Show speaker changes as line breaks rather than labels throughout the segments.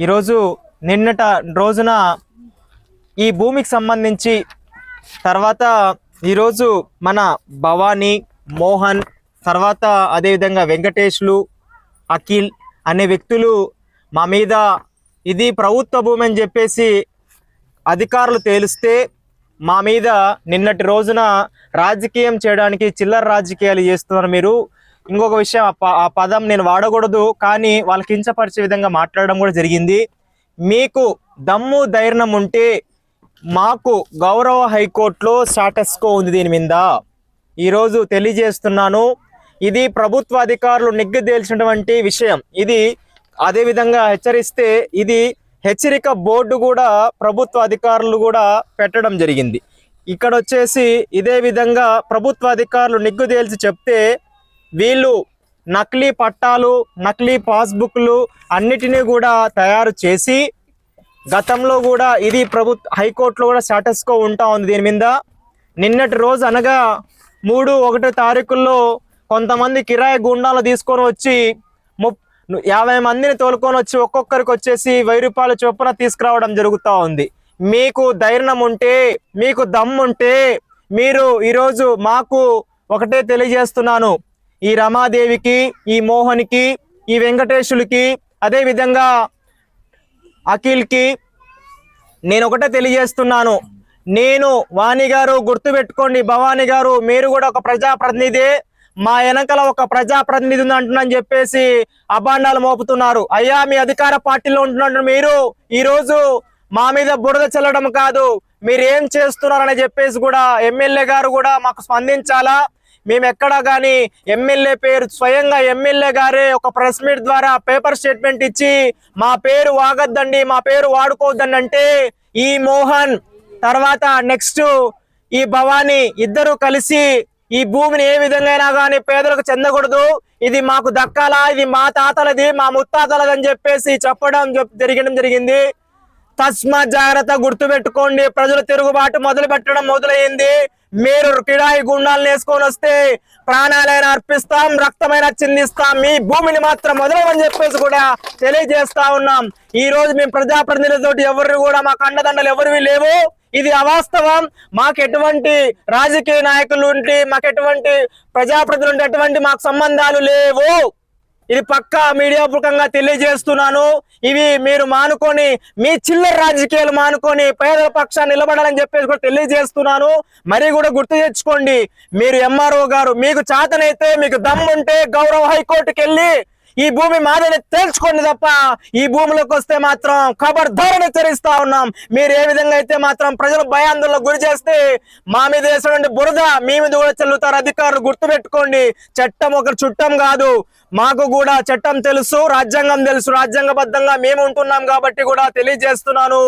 ఈరోజు నిన్నట రోజున ఈ భూమికి సంబంధించి తర్వాత ఈరోజు మన భవానీ మోహన్ తర్వాత అదేవిధంగా వెంకటేష్లు అఖిల్ అనే వ్యక్తులు మా మీద ఇది ప్రభుత్వ భూమి అని చెప్పేసి అధికారులు తేలిస్తే మా మీద నిన్నటి రోజున రాజకీయం చేయడానికి చిల్లర రాజకీయాలు చేస్తున్నారు మీరు. ఇంకొక విషయం ఆ పదం నేను వాడకూడదు కానీ వాళ్ళకి కించపరిచే విధంగా మాట్లాడడం కూడా జరిగింది. మీకు దమ్ము ధైర్యం ఉంటే మాకు గౌరవ హైకోర్టులో స్టాటస్కో ఉంది దీని మీద. ఈరోజు తెలియజేస్తున్నాను ఇది ప్రభుత్వ అధికారులు నిగ్గుదేల్చినటువంటి విషయం. ఇది అదే విధంగా హెచ్చరిస్తే ఇది హెచ్చరిక బోర్డు కూడా ప్రభుత్వ అధికారులు కూడా పెట్టడం జరిగింది. ఇక్కడ వచ్చేసి ఇదే విధంగా ప్రభుత్వ అధికారులు నిగ్గుదేల్చి చెప్తే వీళ్ళు నకిలీ పట్టాలు నకిలీ పాస్బుక్లు అన్నిటినీ కూడా తయారు చేసి గతంలో కూడా ఇది ప్రభుత్వ హైకోర్టులో కూడా స్టాటస్కో ఉంటా ఉంది దీని మీద. నిన్నటి రోజు అనగా మూడు ఒకటో తారీఖుల్లో కొంతమంది కిరాయి గుండాలు తీసుకొని వచ్చి ముప్ యాభై మందిని తోలుకొని వచ్చి ఒక్కొక్కరికి వచ్చేసి వెయ్యి రూపాయల చొప్పున తీసుకురావడం జరుగుతూ ఉంది. మీకు ధైర్యం ఉంటే మీకు దమ్ముంటే మీరు ఈరోజు మాకు ఒకటే తెలియజేస్తున్నాను. ఈ రమాదేవికి ఈ మోహన్కి ఈ వెంకటేశులకి అదేవిధంగా అఖిల్కి నేను ఒకటే తెలియజేస్తున్నాను. నేను వాణి గారు గుర్తుపెట్టుకోండి భవానీ గారు మీరు కూడా ఒక ప్రజాప్రతినిధి మా వెనకల ఒక ప్రజాప్రతినిధి ఉంది అంటున్నాను చెప్పేసి అభాండాలు మోపుతున్నారు. అయ్యా మీ అధికార పార్టీలో ఉంటున్నట్టు మీరు ఈ రోజు మా మీద బురద చల్లడం కాదు. మీరు ఏం చేస్తున్నారని చెప్పేసి కూడా ఎమ్మెల్యే గారు కూడా మాకు స్పందించాలా? మేము ఎక్కడా కానీ ఎమ్మెల్యే పేరు స్వయంగా ఎమ్మెల్యే గారే ఒక ప్రెస్ మీట్ ద్వారా పేపర్ స్టేట్మెంట్ ఇచ్చి మా పేరు వాగద్దండి మా పేరు వాడుకోవద్దండి అంటే ఈ మోహన్ తర్వాత నెక్స్ట్ ఈ భవానీ ఇద్దరు కలిసి ఈ భూమిని ఏ విధంగా అయినా కానీ పేదలకు చెందకూడదు. ఇది మాకు దక్కాలా ఇది మా తాతలది మా ముత్తాతలది అని చెప్పేసి చెప్పడం జరిగడం జరిగింది. తస్మా జాగ్రత్త గుర్తు పెట్టుకోండి ప్రజలు తిరుగుబాటు మొదలు పెట్టడం మొదలైంది. మీరు కిడాయి గుండాలు వేసుకొని వస్తే ప్రాణాలైన అర్పిస్తాం రక్తమైన చిందిస్తాం. మీ భూమిని మాత్రం మొదలవని చెప్పేసి కూడా తెలియజేస్తా ఉన్నాం. ఈ రోజు మేము ప్రజాప్రతినిధులతోటి ఎవరు కూడా మాకు అండదండలు ఎవరివి లేవు. ఇది అవాస్తవం. మాకు ఎటువంటి రాజకీయ నాయకులు ఉంటే మాకు ఎటువంటి ప్రజాప్రతినిధులు ఎటువంటి మాకు సంబంధాలు లేవు. ఇది పక్కా మీడియాపూర్వకంగా తెలియజేస్తున్నాను. ఇవి మీరు మానుకొని మీ చిల్లర రాజకీయాలు మానుకొని పేదల పక్షాన్ని నిలబడాలని చెప్పేసి కూడా తెలియజేస్తున్నాను. మరి కూడా గుర్తు తెచ్చుకోండి మీరు ఎంఆర్ఓ గారు మీకు చేతనైతే మీకు దమ్ముంటే గౌరవ హైకోర్టుకి వెళ్ళి ఈ భూమి మాదని తేల్చుకోండి తప్ప ఈ భూమిలోకి వస్తే మాత్రం ఖబర్దారని తెరిస్తా ఉన్నాం. మీరు ఏ విధంగా అయితే మాత్రం ప్రజలు భయాందోళనకు గురి చేస్తే మా మీద వేసినటువంటి బురద మీ మీద కూడా చెల్లుతారు. అధికారులు గుర్తుపెట్టుకోండి చట్టం ఒక చుట్టం కాదు. మాకు కూడా చట్టం తెలుసు రాజ్యాంగం తెలుసు రాజ్యాంగబద్ధంగా మేము ఉంటున్నాం కాబట్టి కూడా తెలియజేస్తున్నాను.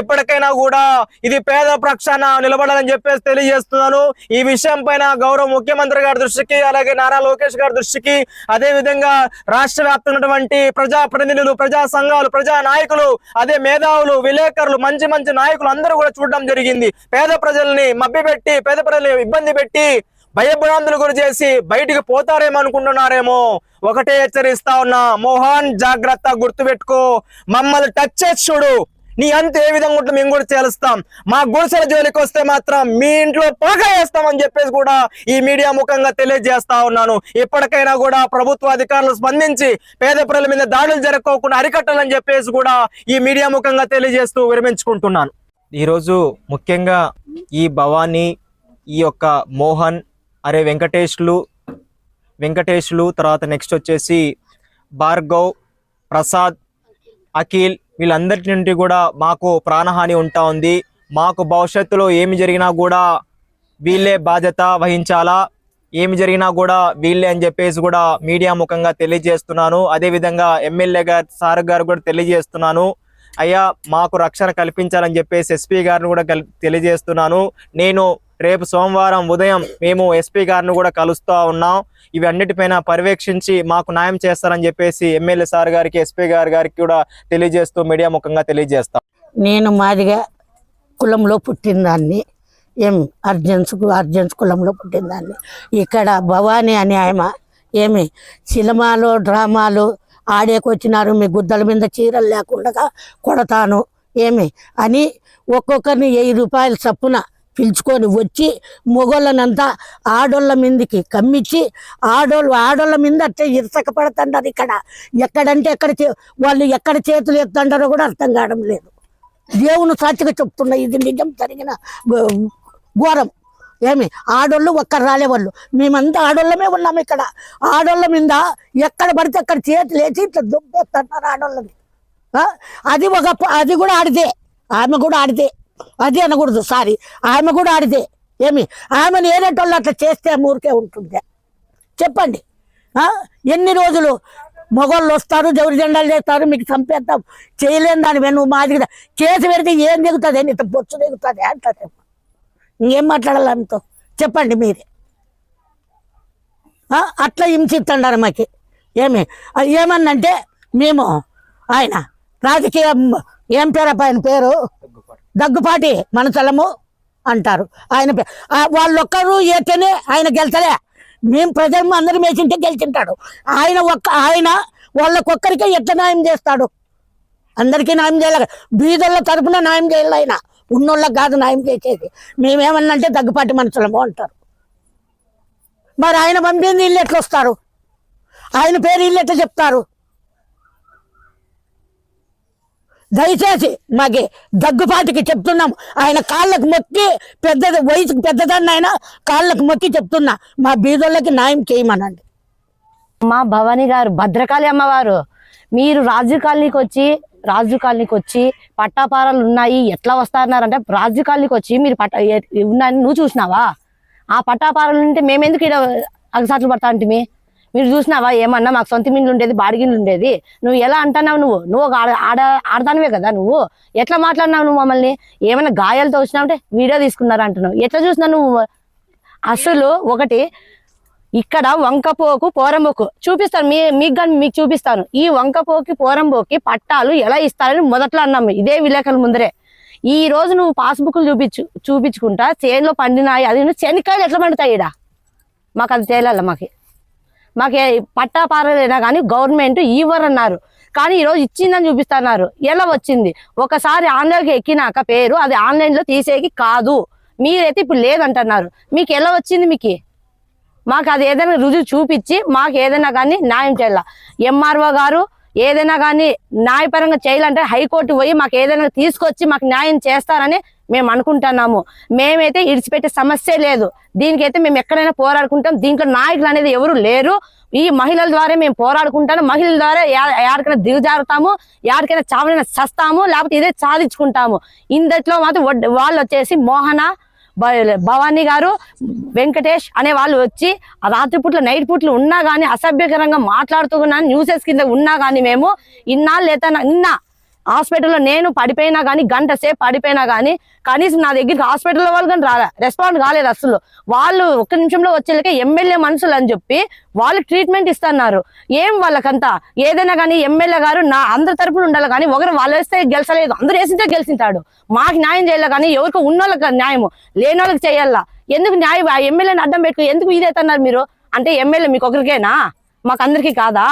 ఇప్పటికైనా కూడా ఇది పేద ప్రక్షాన నిలబడాలని చెప్పేసి తెలియజేస్తున్నాను. ఈ విషయం పైన గౌరవ ముఖ్యమంత్రి గారి దృష్టికి అలాగే నారా లోకేష్ గారి దృష్టికి అదే విధంగా రాష్ట్ర వ్యాప్తంగా ప్రజా ప్రతినిధులు ప్రజా సంఘాలు ప్రజా నాయకులు అదే మేధావులు విలేకరులు మంచి మంచి నాయకులు అందరూ కూడా చూడడం జరిగింది. పేద ప్రజల్ని మభ్యపెట్టి పేద ప్రజల్ని ఇబ్బంది పెట్టి భయభ్రాంతులు గురి చేసి బయటికి పోతారేమో అనుకుంటున్నారేమో. ఒకటే హెచ్చరిస్తా ఉన్నా మోహన్ జాగ్రత్త గుర్తుపెట్టుకో. మమ్మల్ని టచ్ చేసి చూడు. నీ అంత ఏ విధంగా ఉంటుందో మేము కూడా చేలుస్తాం మా గుడిసెల జోలికి వస్తే మాత్రం మీ ఇంట్లో పాక వేస్తామని చెప్పేసి కూడా ఈ మీడియా ముఖంగా తెలియజేస్తా ఉన్నాను. ఇప్పటికైనా కూడా ప్రభుత్వ అధికారులు స్పందించి పేద ప్రజల మీద దాడులు జరగకోకుండా అరికట్టాలని చెప్పేసి కూడా ఈ మీడియా ముఖంగా తెలియజేస్తూ విరమించుకుంటున్నాను. ఈరోజు ముఖ్యంగా ఈ భవానీ ఈ యొక్క మోహన్ అరే వెంకటేష్లు వెంకటేష్లు తర్వాత నెక్స్ట్ వచ్చేసి భార్గవ్ ప్రసాద్ అఖిల్ వీళ్ళందరి నుండి కూడా మాకు ప్రాణహాని ఉంటా ఉంది. మాకు భవిష్యత్తులో ఏమి జరిగినా కూడా వీళ్ళే బాధ్యత వహించాలా? ఏమి జరిగినా కూడా వీళ్ళే అని చెప్పేసి కూడా మీడియా ముఖంగా తెలియజేస్తున్నాను. అదేవిధంగా ఎమ్మెల్యే గారు సార్ గారు కూడా తెలియజేస్తున్నాను. అయ్యా మాకు రక్షణ కల్పించాలని చెప్పేసి ఎస్పీ గారిని కూడా కల్- తెలియజేస్తున్నాను. నేను రేపు సోమవారం ఉదయం మేము ఎస్పీ గారిని కూడా కలుస్తూ ఉన్నాం. ఇవన్నిటిపైన పర్యవేక్షించి మాకు న్యాయం చేస్తారని చెప్పేసి ఎమ్మెల్యే సార్ గారికి ఎస్పీ గారి గారికి కూడా తెలియజేస్తూ మీడియా ముఖంగా తెలియజేస్తాం.
నేను మాదిగా కులంలో పుట్టిందాన్ని ఏం అర్జెన్స్ అర్జెన్స్ కులంలో పుట్టిందాన్ని. ఇక్కడ భవానీ అని ఆయమ ఏమి సినిమాలు డ్రామాలు ఆడేకొచ్చినారు మీ గుద్దల మీద చీరలు లేకుండా కొడతాను ఏమి అని ఒక్కొక్కరిని వెయ్యి రూపాయల చప్పున పిలుచుకొని వచ్చి మొగోళ్ళనంతా ఆడోళ్ళ మీదకి కమ్మించి ఆడోళ్ళు ఆడోళ్ళ మీద అట్టే ఇరసక పడుతుంటారు ఇక్కడ. ఎక్కడంటే ఎక్కడ చే- వాళ్ళు ఎక్కడ చేతులు ఎత్తుంటారో కూడా అర్థం కావడం లేదు. దేవుని సాక్షిగా చెప్తున్నా ఇది నిజం జరిగిన ఘోరం. ఏమి? ఆడోళ్ళు ఒక్కరు రాలేవాళ్ళు. మేమంతా ఆడోళ్ళమే ఉన్నాం ఇక్కడ. ఆడోళ్ళ మీద ఎక్కడ పడితే అక్కడ చేతులు వేసి ఇట్లా దుబ్బేస్తున్నారు ఆడోళ్ళని. అది ఒక అది కూడా ఆడితే. ఆమె కూడా ఆడితే. అది అనకూడదు సారీ. ఆమె కూడా ఆడితే ఏమి? ఆమెను ఏరేటోళ్ళు అట్లా చేస్తే ఊరికే ఉంటుంది. చెప్పండి. ఎన్ని రోజులు? మొగోళ్ళు వస్తారు జౌరి జెండాలు చేస్తారు మీకు చంపేస్తాం చేయలేని దాని వెను మాదిరిగా. కేసు పెడితే ఏం దిగుతుంది? ఇంత బొచ్చు దిగుతుంది? అంటారు ఇంకేం మాట్లాడాలి ఆమెతో? చెప్పండి మీరే. అట్లా హింసిస్తుండారు మాకి. ఏమి? ఏమన్నంటే మేము ఆయన రాజకీయ ఏం పేరు ఆయన పేరు? దగ్గుపాటి మనచలము అంటారు. ఆయన పే- వాళ్ళొక్కరు ఏతేనే ఆయన గెలిచలే మేము ప్రజలు అందరం వేసింటే గెలిచింటాడు. ఆయన ఒక్క ఆయన వాళ్ళకొక్కరికే ఎట్లా న్యాయం చేస్తాడు? అందరికీ న్యాయం చేయాలి. బీదోళ్ళ తరపున న్యాయం చేయాలి ఆయన. ఉన్నోళ్ళకి కాదు న్యాయం చేసేది. మేమేమన్నంటే దగ్గుపాటి మనుషులము అంటారు. మరి ఆయన పంపింది ఇల్లు ఎట్లా వస్తారు ఆయన పేరు ఇల్లు ఎట్లా చెప్తారు? దయచేసి మాకి దగ్గుపాటికి చెప్తున్నాం. ఆయన కాళ్ళకు మొక్కి పెద్ద వయసుకు పెద్దదాన్ని ఆయన కాళ్ళకు మొక్కి చెప్తున్నా. మా బీదోళ్ళకి న్యాయం చేయమనండి.
మా భవాని గారు భద్రకాళి అమ్మవారు మీరు రాజు కాలనీకి వచ్చి రాజు కాలనీకి వచ్చి పట్టాపారాలు ఉన్నాయి ఎట్లా వస్తారన్నారంటే రాజు కాలనీకి వచ్చి మీరు పట్ట ఉన్నాయని నువ్వు చూసినావా? ఆ పట్టాపారాలు ఉంటే మేమెందుకు ఇక్కడ అగసాట్లు పడతా అంటే మీరు చూసినావా? ఏమన్నా మాకు సొంత మిండ్లు ఉండేది బాడిగిన్లు ఉండేది. నువ్వు ఎలా అంటున్నావు నువ్వు? నువ్వు ఒక ఆడ ఆడ ఆడదానివే కదా నువ్వు? ఎట్లా మాట్లాడినావు నువ్వు మమ్మల్ని? ఏమైనా గాయాలతో వచ్చినావంటే వీడియో తీసుకున్నారు అంటున్నావు. ఎట్లా చూసినావు నువ్వు? అసలు ఒకటి ఇక్కడ వంకపోకు పోరంబోకు చూపిస్తాను. మీ మీకు కానీ మీకు చూపిస్తాను. ఈ వంకపోకి పోరంబోకి పట్టాలు ఎలా ఇస్తారని మొదట్లో అన్నాము ఇదే విలేకరుల ముందరే. ఈ రోజు నువ్వు పాస్బుక్లు చూపించు చూపించుకుంటా చేనులో పండినాయి అది నువ్వు శనికాయలు ఎట్లా పండుతాయి ఇడా మాకు అది తేలాల మాకు? మాకే పట్టా పారలేనా కానీ గవర్నమెంట్ ఇవ్వరన్నారు. కానీ ఈరోజు ఇచ్చిందని చూపిస్తున్నారు. ఎలా వచ్చింది? ఒకసారి ఆన్లైన్కి ఎక్కినాక పేరు అది ఆన్లైన్లో తీసేకి కాదు. మీరైతే ఇప్పుడు లేదంటున్నారు. మీకు ఎలా వచ్చింది మీకు? మాకు అది ఏదైనా రుజువు చూపించి మాకు ఏదైనా కానీ న్యాయం చేయాల? ఎంఆర్ఓ గారు ఏదైనా కానీ న్యాయపరంగా చేయాలంటే హైకోర్టు పోయి మాకు ఏదైనా తీసుకొచ్చి మాకు న్యాయం చేస్తారని మేము అనుకుంటున్నాము. మేమైతే ఇడిచిపెట్టే సమస్య లేదు. దీనికైతే మేము ఎక్కడైనా పోరాడుకుంటాం. దీంట్లో నాయకులు అనేది ఎవరు లేరు. ఈ మహిళల ద్వారా మేము పోరాడుకుంటాము. మహిళల ద్వారా ఎవరికైనా దిగజారుతాము. యాడికైనా చావనైనా చస్తాము. లేకపోతే ఇదే సాధించుకుంటాము ఇందట్లో మాత్రం వాళ్ళు వచ్చేసి మోహన భ- భవానీ గారు వెంకటేష్ అనే వాళ్ళు వచ్చి ఆ రాత్రి నైట్ పూట్లు ఉన్నా కానీ అసభ్యకరంగా మాట్లాడుతూ ఉన్నాను. న్యూసెస్ కింద ఉన్నా కానీ మేము ఇన్నాళ్ళు లేదా నిన్న హాస్పిటల్లో నేను పడిపోయినా కానీ గంట సేపు పడిపోయినా కానీ కనీసం నా దగ్గరికి హాస్పిటల్లో వాళ్ళు కానీ రాలే. రెస్పాండ్ కాలేదు అసలు వాళ్ళు ఒక్క నిమిషంలో వచ్చేళ్ళకే ఎమ్మెల్యే మనుషులు అని చెప్పి వాళ్ళు ట్రీట్మెంట్ ఇస్తున్నారు. ఏం వాళ్ళకంతా? ఏదైనా కానీ ఎమ్మెల్యే గారు నా అందరి తరపున ఉండాలి కానీ ఒకరు వాళ్ళు వేస్తే గెలిచలేదు. అందరూ వేసితే గెలిచింటాడు. మాకు న్యాయం చేయాలి కానీ ఎవరికి ఉన్న వాళ్ళకి లేనోళ్ళకి లేని వాళ్ళకి చేయాలా? ఎందుకు న్యాయం? ఆ ఎమ్మెల్యేని అడ్డం పెట్టుకు ఎందుకు ఇదేతన్నారు మీరు? అంటే ఎమ్మెల్యే మీకు ఒకరికేనా? మాకు అందరికీ కాదా?